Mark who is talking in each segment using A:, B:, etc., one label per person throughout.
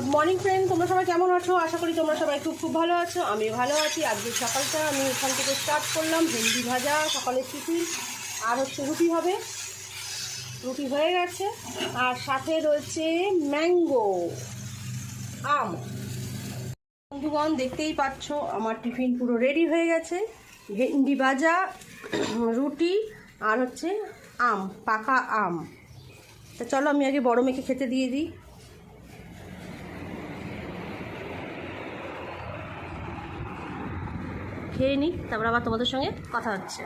A: Good morning friend তোমরা সবাই কেমন আছো? আশা করি তোমরা সবাই খুব খুব ভালো আছো। আমি ভালো আছি। আজকে সকালটা আমি এখান থেকে স্টার্ট করলাম। ভেন্ডি ভাজা, সকালের টিফিন, আর হচ্ছে রুটি হবে। রুটি হয়ে গেছে। আর সাথে রয়েছে ম্যাঙ্গো আম। বন্ধুগণ, দেখতেই পাচ্ছ, আমার টিফিন পুরো রেডি হয়ে গেছে। ভেন্ডি ভাজা, রুটি, আর হচ্ছে আম, পাকা আম। তা চলো, আমি আগে বড় মেয়েকে খেতে দিয়ে দিই। খেয়ে নিই তারপর আবার তোমাদের সঙ্গে কথা হচ্ছে।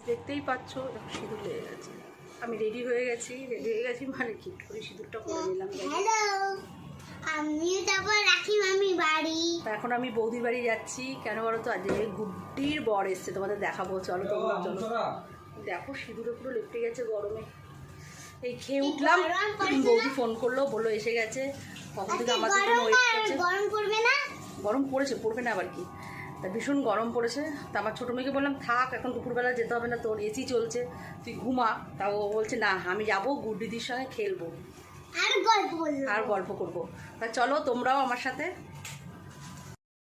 A: দেখতেই পাচ্ছ দেখো সিঁদুর লেগে গেছে। আমি রেডি হয়ে গেছি রেডি হয়ে গেছি মানে কি করে সিঁদুরটা করে নিলাম।
B: হ্যালো আমি তারপর রাখি মামি বাড়ি।
A: এখন আমি বৌদির বাড়ি যাচ্ছি কেন বলো তো? আজকে গুড্ডির বর এসছে তোমাদের দেখাবো চলো তোমরা চলো। দেখো সিঁদুরে পুরো লেপটে গেছে গরমে। এই খেয়ে উঠলাম বৌদি ফোন করল বলল এসে গেছে। কখন থেকে আমাদের জন্য ওয়েট করছে।
B: গরম করবে না?
A: গরম পড়েছে পড়বে না আবার কি? তা ভীষণ গরম পড়েছে। তা আমার ছোটো মেয়েকে বললাম থাক এখন দুপুরবেলা যেতে হবে না তোর এসি চলছে তুই ঘুমা। তা ও বলছে না আমি যাব গুড্ডিদির সঙ্গে খেলব।
B: আর গল্প
A: আর গল্প করব। তা চলো তোমরাও আমার সাথে।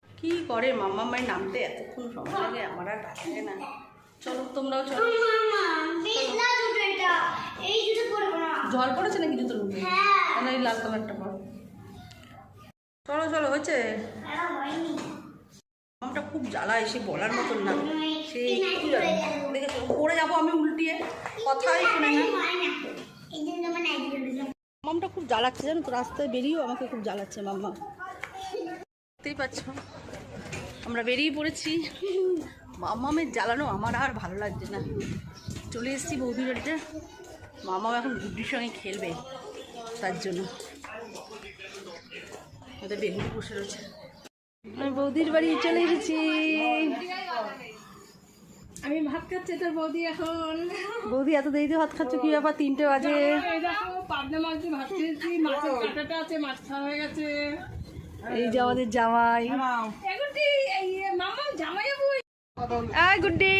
A: কি করে মাম্মা মায়ের নামতে এতক্ষণ সময় লাগে আমার আর লাগে না। চলো তোমরাও চলো। জল পড়েছে নাকি জুতোর মধ্যে?
B: হ্যাঁ।
A: এই লাল কালারটা পড়ো চলো চলো হয়েছে?
B: হয়নি।
A: খুব জ্বালা এসে বলার মতন না। সে
B: এই নাইটি পরে গেল।
A: দেখেছ? পড়ে যাব আমি উল্টিয়ে। কথাই শুনে না। মামটা খুব জ্বালাচ্ছে জানো তো? রাস্তায় বেরিয়েও আমাকে খুব জ্বালাচ্ছে মাম্মা। দেখতেই পাচ্ছ আমরা বেরিয়ে পড়েছি। মামামের জ্বালানো আমার আর ভালো লাগছে না। চলে এসেছি বৌদির বাড়িতে। মামাম এখন গুড্ডির সঙ্গে খেলবে তার জন্য। ওদের বেলুন বসে রয়েছে। আমি বৌদির বাড়ি চলে এসেছি।
C: আমি ভাত খাচ্ছি তোর বৌদি এখন।
A: বৌদি এত দেরিতে ভাত খাচ্ছ কি ব্যাপার? তিনটে বাজে।
C: এই দেখো পাবনা মাছ দিয়ে ভাত খেয়েছি মাছের কাটাটা আছে মাছ খাওয়া হয়ে গেছে।
A: এই যে আমাদের জামাই। আয় গুড্ডি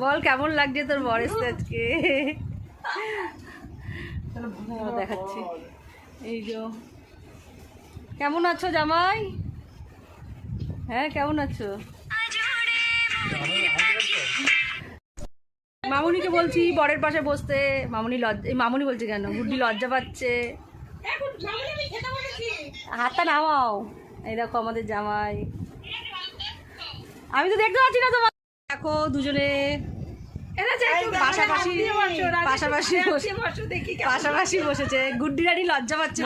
A: বল কেমন লাগছে তোর বর এসছে আজকে? দেখাচ্ছি। এই যে কেমন আছো জামাই? হ্যাঁ কেমন আছো? মামুনিকে বলছি বরের পাশে বসতে। মামুনি লজ্জা এই মামুনি বলছে কেন? গুড্ডি লজ্জা পাচ্ছে। হাতটা নামাও। এই দেখো আমাদের জামাই। আমি তো দেখতে পাচ্ছি না তোমার। দেখো দুজনে। পাশাপাশি পাশাপাশি। পাশাপাশি বসেছে। গুড্ডি রানী লজ্জা পাচ্ছে।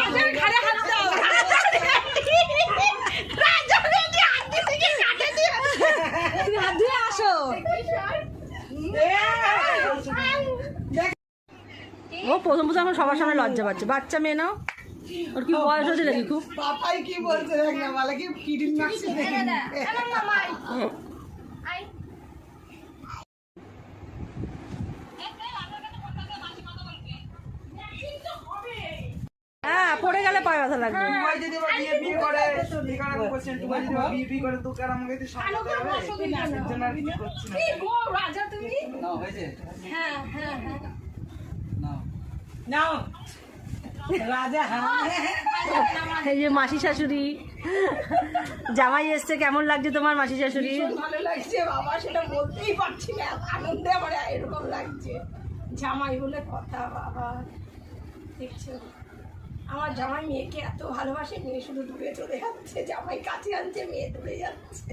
A: তুমি হাত ধুয়ে আসো ও প্রথম প্রথম এখন সবার সামনে লজ্জা পাচ্ছে বাচ্চা মেয়ে নাও ওর কি বয়স হচ্ছে নাকি খুব
D: পাপাই কি বলছে দেখ না বলে কি কিডিন মারছে দেখি
A: হ্যাঁ পড়ে গেলে পায়ে ব্যথা লাগবে।
D: টুবাই যদি আবার বিয়ে বিয়ে করে এখানে কোশ্চেন যদি বিয়ে বিয়ে করে তোকে আর আমাকে একটু সামলাতে হবে? এর জন্য আর করছি না।
C: কি গো, রাজা তুমি?
D: না হয়েছে?
C: হ্যাঁ হ্যাঁ হ্যাঁ।
D: নাও। নাও। হ্যাঁ।
A: এই যে মাসি শাশুড়ি জামাই এসছে কেমন লাগছে তোমার মাসি শাশুড়ি?
C: ভালো লাগছে বাবা সেটা বলতেই পারছি না। আনন্দে আমার এরকম লাগছে। জামাই বলে কথা বাবা। দেখছ? আমার জামাই মেয়েকে এত ভালোবাসে মেয়ে শুধু দূরে চলে যাচ্ছে জামাই কাছে আনছে মেয়ে দূরে যাচ্ছে।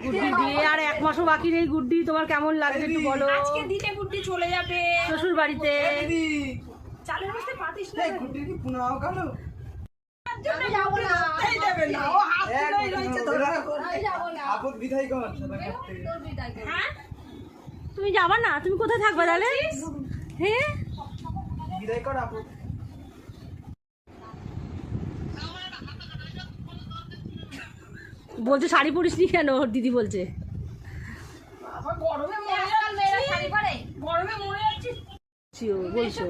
A: গুড্ডি বিয়ে আর এক মাসও বাকি নেই গুড্ডি তোমার কেমন লাগছে একটু বলো?
C: আজকে দিনে গুড্ডি চলে যাবে।
A: শ্বশুর বাড়িতে
C: চালের মধ্যে পাতিস না?
D: কি পুনাও কালো? আপদ কর
C: হ্যাঁ?
A: তুমি যাবা না? তুমি কোথায় থাকবা তাহলে? হ্যাঁ? বলছে শাড়ি পরিস নি কেন? ওর দিদি বলছে। বলছো।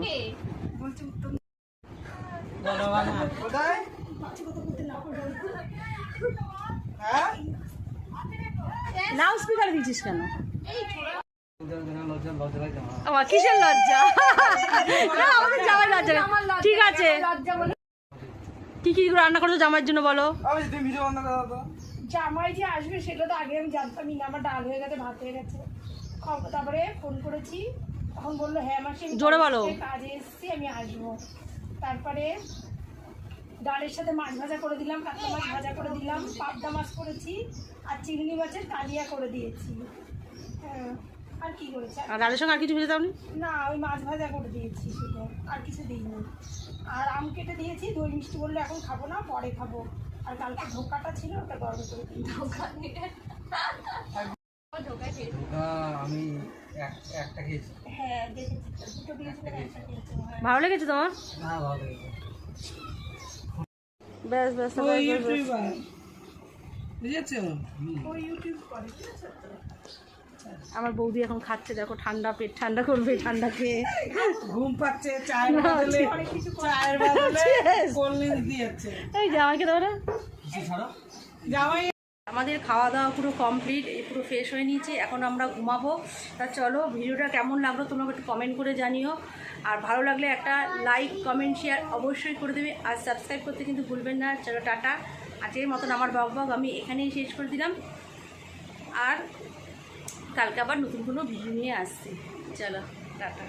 A: লাউড স্পিকার দিচ্ছিস কেন?
D: আমার
A: আমার কিসের লজ্জা? না আমাদের জামাই লজ্জা ঠিক আছে। কি কি রান্না করছ জামাইয়ের জন্য বলো?
C: জামাই যে আসবে সেটা তো আগে আমি জানতামই না আমার ডাল হয়ে গেছে ভাত হয়ে গেছে। খবর তারপরে ফোন করেছি। তখন বলল হ্যাঁ
A: জোরে বলো।
C: কাজে- এসেছি আমি আসব। তারপরে ডালের সাথে মাছ ভাজা করে দিলাম কাতলা মাছ ভাজা করে দিলাম পাবদা মাছ করেছি আর চিংড়ি মাছের কালিয়া করে দিয়েছি। হ্যাঁ। আর কি করেছি
A: আর ডালের সঙ্গে আর কিছু ভেজে দাওনি?
C: না ওই মাছ ভাজা করে দিয়েছি শুধু আর কিছু দিইনি। আর আম কেটে দিয়েছি দই মিষ্টি বললে এখন খাব না পরে খাব। আর কালকে ধোকাটা ছিল ওটা গরম করে
D: আমি একটা খেয়েছি।
C: হ্যাঁ দেখেছি দুটো দিয়েছিলাম একটা দিয়েছি হ্যাঁ।
A: ভালো লেগেছে তোমার?
D: না ভালো লেগেছে।
A: ব্যাস ব্যাস।
D: বুঝেছ?
C: ও ইউটিউব করে ঠিক আছে?
A: আমার বৌদি এখন খাচ্ছে দেখো ঠান্ডা পেট ঠান্ডা করবে ঠান্ডা খেয়ে।
D: ঘুম পাচ্ছে চায়ের বদলে
C: অনেক কিছু করে
D: চায়ের বদলে কোল্ড ড্রিঙ্কস দিয়েছে
A: এই জামাইকে না। জামাই। আমাদের খাওয়া দাওয়া পুরো কমপ্লিট পুরো ফ্রেশ হয়ে নিয়েছি এখন আমরা ঘুমাবো। তা চলো ভিডিওটা কেমন লাগল তোমরা একটু কমেন্ট করে জানিও। আর ভালো লাগলে একটা লাইক কমেন্ট শেয়ার অবশ্যই করে দেবে। আর সাবস্ক্রাইব করতে কিন্তু ভুলবেন না। চলো টাটা। আজকের মতন আমার বক বক আমি এখানেই শেষ করে দিলাম। আর কালকে আবার নতুন কোনো ভিডিও নিয়ে আসছি। চলো টাটা।